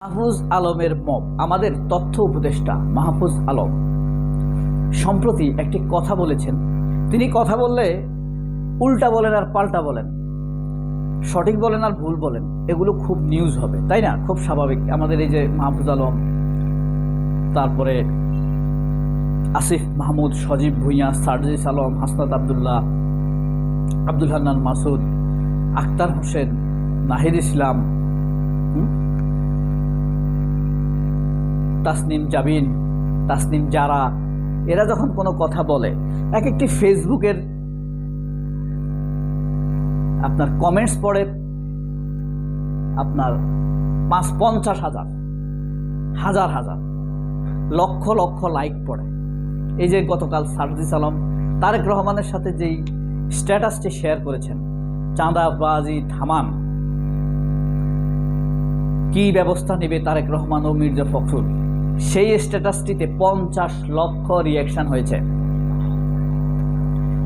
মাহফুজ আলমের মব, আমাদের তথ্য উপদেষ্টা মাহফুজ আলম। সম্প্রতি একটি কথা বলেছেন। তিনি কথা বললে উল্টা বলেন আর পাল্টা বলেন। সঠিক বলেন আর ভুল বলেন, এগুলো খুব নিউজ হবে, তাই না? খুব স্বাভাবিক। আমাদের এই যে মাহফুজ আলম, তারপরে আসিফ মাহমুদ, সজীব ভুঁইয়া, সার্জিস আলম, হাসনাত আবদুল্লাহ, আব্দুল হান্নান মাসুদ আক্তার হোসেন, নাহিদ ইসলাম, হুম? তাসনিম জাবিন তাসনিম জারা, এরা যখন কোনো কথা বলে এক একটি ফেসবুকের আপনার কমেন্টস পড়ে, আপনার পাঁচ পঞ্চাশ হাজার হাজার হাজার, লক্ষ লক্ষ লাইক পড়ে। এই যে গতকাল সারজিস আলম, তারেক রহমানের সাথে যেই স্ট্যাটাসটি শেয়ার করেছেন, চাঁদাবাজি থামান, কি ব্যবস্থা নেবে তারেক রহমান ও মির্জা ফখরুল? সেই স্ট্যাটাসটিতে পঞ্চাশ লক্ষ রিয়াকশন হয়েছে।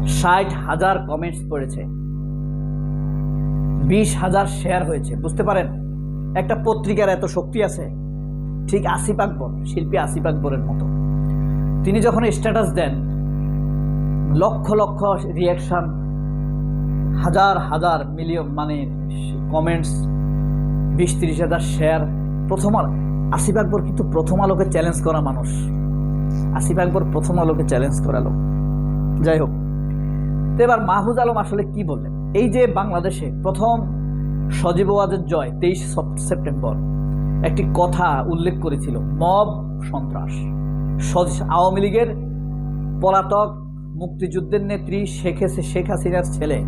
ষাট হাজার কমেন্টস পড়েছে। বিশ হাজার শেয়ার হয়েছে, বুঝতে পারেন? একটা পত্রিকার এত শক্তি আছে, ঠিক আসিফ আকবর, শিল্পী আসিফ আকবরের মতো। তিনি যখন স্ট্যাটাস দেন, লক্ষ লক্ষ রিয়াকশন হাজার হাজার মিলিয়ন মানে কমেন্টস বিশ তিরিশ হাজার শেয়ার প্রথম আসিফ আকবর কিন্তু প্রথম আলোকে চ্যালেঞ্জ করা মানুষ। আসিফ আকবর প্রথম আলোকে চ্যালেঞ্জ করালো যাই হোক, তো এবার মাহফুজ আলম আসলে কি বললেন? এই যে বাংলাদেশে প্রথম সজীব ওয়াজের জয় তেইশ সেপ্টেম্বর একটি কথা উল্লেখ করেছিল, মব সন্ত্রাস। আওয়ামী লীগের পলাতক মুক্তিযুদ্ধের নেত্রী শেখ শেখ হাসিনার ছেলে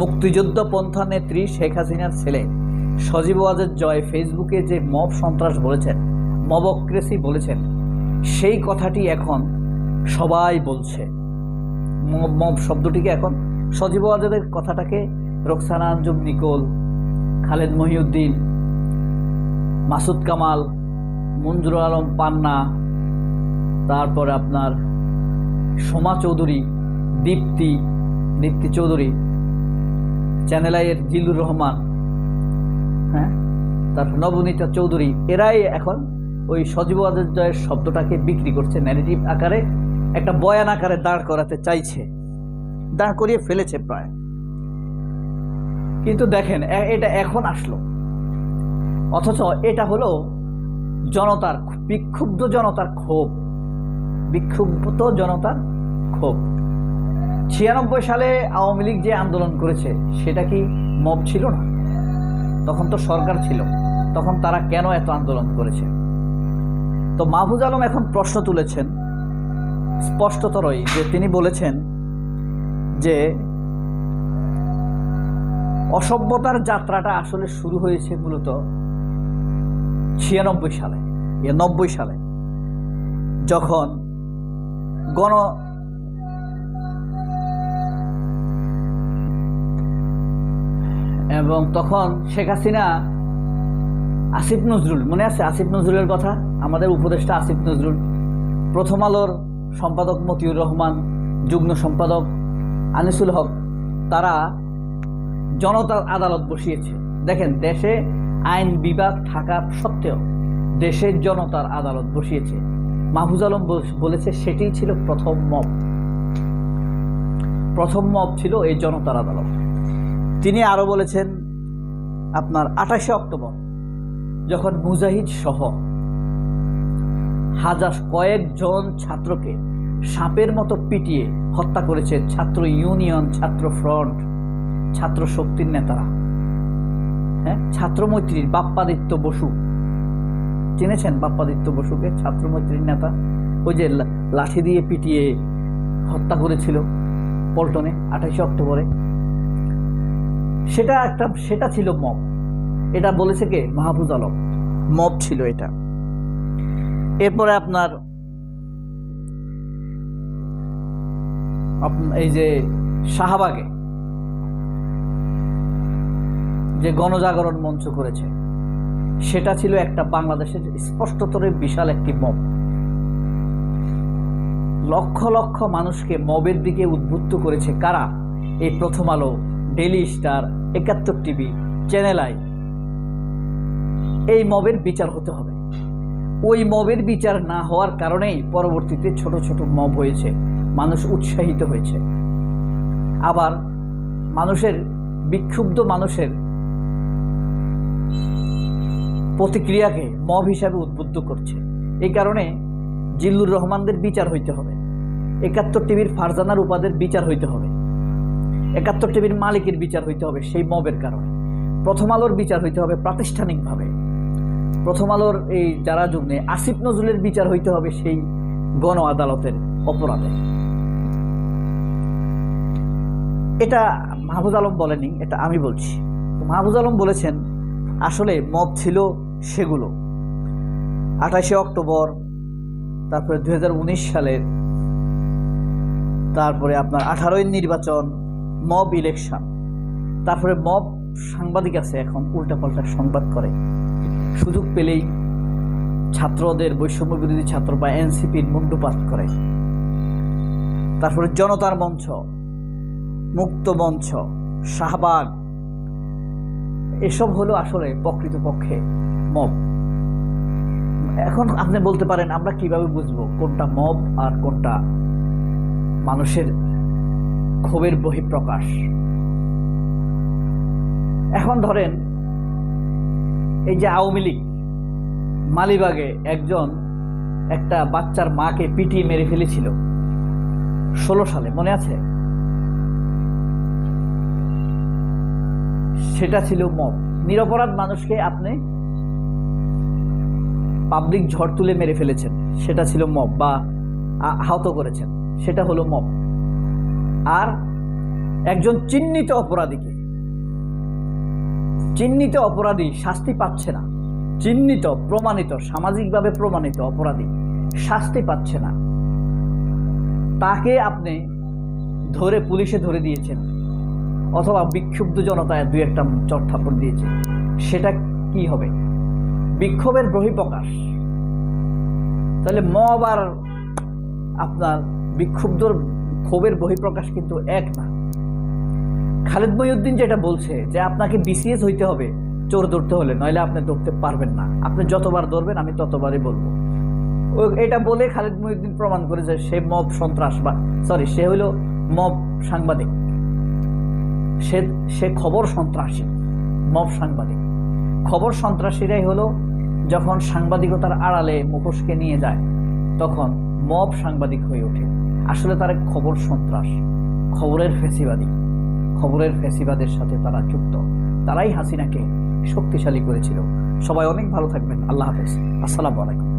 মুক্তিযুদ্ধ পন্থা নেত্রী শেখ হাসিনার ছেলে সজীব ওয়াজের জয় ফেসবুকে যে মব সন্ত্রাস বলেছেন মবক্রেসি বলেছেন, সেই কথাটি এখন সবাই বলছে। মব মব শব্দটিকে এখন সজীব ওয়াজেদের কথাটাকে রোকসানা আঞ্জুম নিকোল, খালেদ মহিউদ্দিন, মাসুদ কামাল, মঞ্জুর আলম পান্না, তারপরে আপনার সোমা চৌধুরী, দীপ্তি দীপ্তি চৌধুরী, চ্যানেল আইয়ের জিলুর রহমান হ্যাঁ? তারপর নবনীতা চৌধুরী, এরাই এখন ওই সজীব জয়ের শব্দটাকে বিক্রি করছে ন্যারেটিভ আকারে, একটা বয়ান আকারে দাঁড় করাতে চাইছে। দাঁড় করিয়ে ফেলেছে প্রায়। কিন্তু দেখেন এটা এখন আসলো। অথচ এটা হলো জনতার বিক্ষুব্ধ জনতার ক্ষোভ। বিক্ষুব্ধ জনতার ক্ষোভ। ছিয়ানব্বই সালে আওয়ামী লীগ যে আন্দোলন করেছে, সেটা কি মব ছিল না? তখন তো সরকার ছিল, তখন তারা কেন এত আন্দোলন করেছে? তো মাহফুজ আলম এখন প্রশ্ন তুলেছেন, স্পষ্টতরই, যে তিনি বলেছেন যে অসভ্যতার যাত্রাটা আসলে শুরু হয়েছে মূলত ছিয়ানব্বই সালে নব্বই সালে, যখন গণ এবং তখন শেখ হাসিনা আসিফ নজরুল, মনে আছে আসিফ নজরুলের কথা? আমাদের উপদেষ্টা আসিফ নজরুল, প্রথম আলোর সম্পাদক মতিউর রহমান, যুগ্ম সম্পাদক আনিসুল হক, তারা জনতার আদালত বসিয়েছে। দেখেন, দেশে আইন বিভাগ থাকা সত্ত্বেও দেশের জনতার আদালত বসিয়েছে। মাহফুজ আলম বলেছে সেটিই ছিল প্রথম মব। প্রথম মব ছিল এই জনতার আদালত। তিনি আরও বলেছেন, আপনার আঠাশে অক্টোবর যখন মুজাহিদ সহ হাজার কয়েকজন ছাত্রকে সাপের মতো পিটিয়ে হত্যা করেছে ছাত্র ইউনিয়ন, ছাত্র ফ্রন্ট, ছাত্র শক্তির নেতারা। হ্যাঁ ছাত্রমৈত্রীর বাপ্পাদিত্য বসু। চিনেছেন বাপ্পাদিত্য বসুকে ছাত্রমৈত্রীর নেতা? ওই যে লাঠি দিয়ে পিটিয়ে হত্যা করেছিল পল্টনে আঠাশে অক্টোবরে। সেটা একটা, সেটা ছিল মব। এটা বলেছে কে? মাহফুজ আলম। মব ছিল এটা। এরপরে আপনার এই যে শাহবাগে, যে গণজাগরণ মঞ্চ করেছে, সেটা ছিল একটা বাংলাদেশের স্পষ্টতরে বিশাল একটি মব। লক্ষ লক্ষ মানুষকে মবের দিকে উদ্বুদ্ধ করেছে কারা? এই Prothom Alo Daily Star Ekattor TV, Channel I. এই মবের বিচার হতে হবে। ওই মবের বিচার না হওয়ার কারণেই পরবর্তীতে ছোট ছোট মব হয়েছে, মানুষ উৎসাহিত হয়েছে। আবার মানুষের, বিক্ষুব্ধ মানুষের প্রতিক্রিয়াকে মব হিসাবে উদ্বুদ্ধ করছে। এই কারণে জিল্লুর রহমানদের বিচার হইতে হবে। একাত্তর টিভির ফারজানার উপাদের বিচার হইতে হবে। একাত্তর টিভির মালিকের বিচার হইতে হবে সেই মবের কারণে। প্রথম আলোর বিচার হইতে হবে প্রাতিষ্ঠানিকভাবে। প্রথম আলোর এই যারা যুগ্নে আসিফ নজরুলের বিচার হইতে হবে সেই গণ আদালতের অপরাধে। এটা মাহফুজ আলম বলেনি, এটা আমি বলছি। তো মাহফুজ আলম বলেছেন, আসলে মব ছিল সেগুলো। আঠাশে অক্টোবর, তারপরে দু হাজার উনিশ সালের, তারপরে আপনার আঠারোই নির্বাচন মব ইলেকশন। তারপরে মব সাংবাদিক আছে এখন, উল্টাপাল্টা সংবাদ করে। সুযোগ পেলেই ছাত্রদের বৈষম্য বিরোধী ছাত্র বা এনসিপির মুন্ডুপাত করে। তারপরে জনতার মঞ্চ, মুক্ত মঞ্চ, শাহবাগ, এসব হলো আসলে প্রকৃতপক্ষে মব। এখন আপনি বলতে পারেন, আমরা কীভাবে বুঝব কোনটা মব আর কোনটা মানুষের ক্ষোভের বহিঃপ্রকাশ। এখন ধরেন, এই যে আওয়ামী লীগ, মালিবাগে একজন একটা বাচ্চার মাকে পিটিয়ে মেরে ফেলেছিল। ষোলো সালে, মনে আছে? সেটা ছিল মব। নিরপরাধ মানুষকে আপনি পাবলিক ঝড় তুলে মেরে ফেলেছেন। সেটা ছিল মব বা আহত করেছেন। সেটা হলো মব। আর একজন চিহ্নিত অপরাধীকে। চিহ্নিত অপরাধী শাস্তি পাচ্ছে না। চিহ্নিত, প্রমাণিত, সামাজিকভাবে প্রমাণিত অপরাধী শাস্তি পাচ্ছে না। তাকে আপনি ধরে পুলিশে ধরে দিয়েছেন অথবা বিক্ষুব্ধ জনতায় দুই একটা চট থাপড় দিয়েছে সেটা কি হবে? বিক্ষোভের বহিঃপ্রকাশ। তাহলে মব আর আপনার বিক্ষুব্ধর ক্ষোভের বহিঃপ্রকাশ কিন্তু এক না। খালেদ মহিউদ্দিন যেটা বলছে যে, আপনাকে বিসিএস হইতে হবে, চোর ধরতে হলে, নইলে আপনি ধরতে পারবেন না। আপনি যতবার ধরবেন, আমি ততবারই বলব। এটা বলে খালেদ মহিউদ্দিন প্রমাণ করেছে সে মব সন্ত্রাস বা সরি সে হলো মব সাংবাদিক। সে সে খবর সন্ত্রাসী, মব সাংবাদিক। খবর সন্ত্রাসীরাই হলো যখন সাংবাদিকতার আড়ালে মুখোশকে নিয়ে যায়, তখন মব সাংবাদিক হয়ে ওঠে। আসলে তারা খবর সন্ত্রাস, খবরের ফেসিবাদী। খবরের ফেসিবাদের সাথে তারা যুক্ত। তারাই হাসিনাকে শক্তিশালী করেছিল। সবাই অনেক ভালো থাকবেন। আল্লাহ হাফেজ। আসসালামু আলাইকুম।